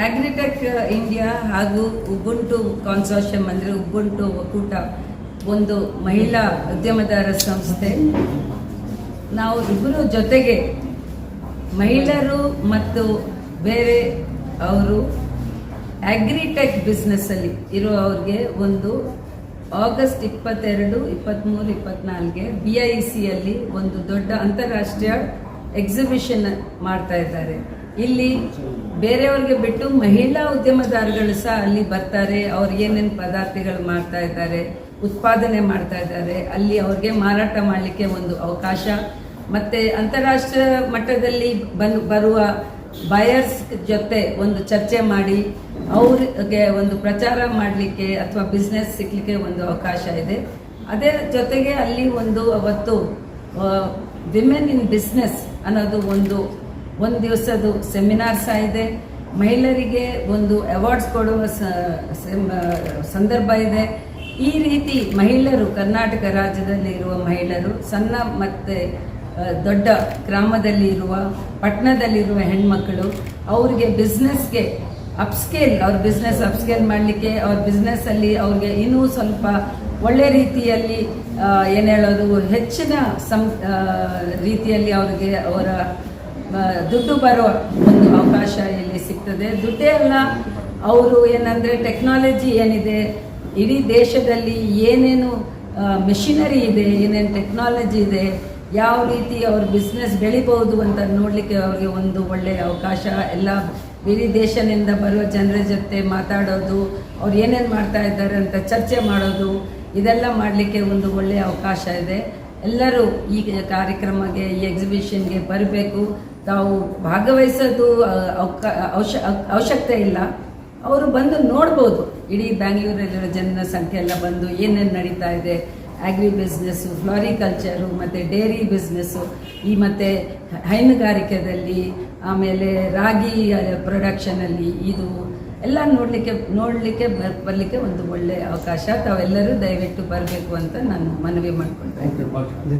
ಆಗ್ರಿಟೆಕ್ India ಹಾಗೂ Ubuntu ಕಾನ್ಸೋರ್ಷಿಯಂ ಅಂದರೆ Ubuntu ಒಕ್ಕೂಟ, ಒಂದು ಮಹಿಳಾ ಉದ್ಯಮದಾರ ಸಂಸ್ಥೆ. ನಾವು ಇಬ್ಬರು ಜೊತೆಗೆ ಮಹಿಳೆಯರು ಮತ್ತು ಬೇರೆ ಅವರು ಅಗ್ರಿಟೆಕ್ ಬಿಸ್ನೆಸ್ಸಲ್ಲಿ ಇರುವವ್ರಿಗೆ ಒಂದು ಆಗಸ್ಟ್ ಇಪ್ಪತ್ತೆರಡು ಇಪ್ಪತ್ತ್ಮೂರು ಇಪ್ಪತ್ನಾಲ್ಗೆ ಬಿ ಐ ಸಿಯಲ್ಲಿ ಒಂದು ದೊಡ್ಡ ಅಂತಾರಾಷ್ಟ್ರೀಯ ಎಕ್ಸಿಬಿಷನ್ ಮಾಡ್ತಾ ಇದ್ದಾರೆ. ಇಲ್ಲಿ ಬೇರೆಯವ್ರಿಗೆ ಬಿಟ್ಟು ಮಹಿಳಾ ಉದ್ಯಮದಾರಗಳು ಸಹ ಅಲ್ಲಿ ಬರ್ತಾರೆ, ಅವ್ರು ಏನೇನು ಪದಾರ್ಥಗಳು ಮಾಡ್ತಾ ಇದ್ದಾರೆ, ಉತ್ಪಾದನೆ ಮಾಡ್ತಾ ಇದ್ದಾರೆ, ಅಲ್ಲಿ ಅವ್ರಿಗೆ ಮಾರಾಟ ಮಾಡಲಿಕ್ಕೆ ಒಂದು ಅವಕಾಶ. ಮತ್ತೆ ಅಂತಾರಾಷ್ಟ್ರೀಯ ಮಟ್ಟದಲ್ಲಿ ಬನ್, ಬರುವ ಬಯರ್ಸ್ ಜೊತೆ ಒಂದು ಚರ್ಚೆ ಮಾಡಿ, ಅವ್ರಿಗೆ ಒಂದು ಪ್ರಚಾರ ಮಾಡಲಿಕ್ಕೆ ಅಥವಾ ಬಿಸ್ನೆಸ್ ಸಿಗ್ಲಿಕ್ಕೆ ಒಂದು ಅವಕಾಶ ಇದೆ. ಅದೇ ಜೊತೆಗೆ ಅಲ್ಲಿ ಒಂದು ಅವತ್ತು ವಿಮೆನ್ ಇನ್ ಬಿಸ್ನೆಸ್ ಅನ್ನೋದು ಒಂದು ಒಂದು ದಿವಸದ್ದು ಸೆಮಿನಾರ್ ಸಹ ಇದೆ. ಮಹಿಳೆಯರಿಗೆ ಒಂದು ಅವಾರ್ಡ್ಸ್ ಕೊಡುವ ಸಂದರ್ಭ ಇದೆ. ಈ ರೀತಿ ಮಹಿಳೆಯರು ಕರ್ನಾಟಕ ರಾಜ್ಯದಲ್ಲಿ ಇರುವ ಮಹಿಳೆಯರು, ಸಣ್ಣ ಮತ್ತು ದೊಡ್ಡ ಗ್ರಾಮದಲ್ಲಿ ಇರುವ ಪಟ್ಟಣದಲ್ಲಿರುವ ಹೆಣ್ಮಕ್ಕಳು ಅವರಿಗೆ ಬಿಸ್ನೆಸ್ಗೆ ಅಪ್ಸ್ಕೇಲ್ ಅವ್ರ ಬಿಸ್ನೆಸ್ ಅಪ್ಸ್ಕೇಲ್ ಮಾಡಲಿಕ್ಕೆ, ಅವ್ರ ಬಿಸ್ನೆಸ್ಸಲ್ಲಿ ಅವ್ರಿಗೆ ಇನ್ನೂ ಸ್ವಲ್ಪ ಒಳ್ಳೆ ರೀತಿಯಲ್ಲಿ ಏನು ಹೇಳೋದು, ಹೆಚ್ಚಿನ ಸಂ ರೀತಿಯಲ್ಲಿ ಅವರಿಗೆ ಅವರ ದುಡ್ಡು ಬರೋ ಒಂದು ಅವಕಾಶ ಇಲ್ಲಿ ಸಿಗ್ತದೆ. ದುಡ್ಡೇ ಅಲ್ಲ, ಅವರು ಏನಂದರೆ ಟೆಕ್ನಾಲಜಿ ಏನಿದೆ, ಇಡೀ ದೇಶದಲ್ಲಿ ಏನೇನು ಮೆಷಿನರಿ ಇದೆ, ಏನೇನು ಟೆಕ್ನಾಲಜಿ ಇದೆ, ಯಾವ ರೀತಿ ಅವ್ರ ಬಿಸ್ನೆಸ್ ಬೆಳಿಬಹುದು ಅಂತ ನೋಡಲಿಕ್ಕೆ ಅವ್ರಿಗೆ ಒಂದು ಒಳ್ಳೆಯ ಅವಕಾಶ. ಎಲ್ಲ ಬೇರೆ ದೇಶದಿಂದ ಬರುವ ಜನರ ಜೊತೆ ಮಾತಾಡೋದು, ಅವ್ರು ಏನೇನು ಮಾಡ್ತಾ ಇದ್ದಾರೆ ಅಂತ ಚರ್ಚೆ ಮಾಡೋದು, ಇದೆಲ್ಲ ಮಾಡಲಿಕ್ಕೆ ಒಂದು ಒಳ್ಳೆಯ ಅವಕಾಶ ಇದೆ. ಎಲ್ಲರೂ ಈ ಕಾರ್ಯಕ್ರಮಕ್ಕೆ, ಈ ಎಕ್ಸಿಬಿಷನ್ಗೆ ಬರಬೇಕು. ತಾವು ಭಾಗವಹಿಸೋದು ಅವಶ್ಯ ಅವಶ್ಯಕತೆ ಇಲ್ಲ. ಅವರು ಬಂದು ನೋಡ್ಬೋದು. ಇಡೀ ಬ್ಯಾಂಗ್ಳೂರಲ್ಲಿರೋ ಜನರ ಸಂಖ್ಯೆ ಎಲ್ಲ ಬಂದು ಏನೇನು ನಡೀತಾ ಇದೆ. ಆಗ್ರಿ ಬಿಸ್ನೆಸ್ಸು ಫ್ಲಾರಿಕಲ್ಚರು ಮತ್ತು ಡೇರಿ ಬಿಸ್ನೆಸ್ಸು ಈ ಮತ್ತು ಹೈನುಗಾರಿಕೆದಲ್ಲಿ, ಆಮೇಲೆ ರಾಗಿ ಪ್ರೊಡಕ್ಷನಲ್ಲಿ ಇದು ಎಲ್ಲ ನೋಡಲಿಕ್ಕೆ ನೋಡಲಿಕ್ಕೆ ಬರಲಿಕ್ಕೆ ಒಂದು ಒಳ್ಳೆಯ ಅವಕಾಶ. ತಾವೆಲ್ಲರೂ ದಯವಿಟ್ಟು ಬರಬೇಕು ಅಂತ ನಾನು ಮನವಿ ಇದ್ದೀನಿ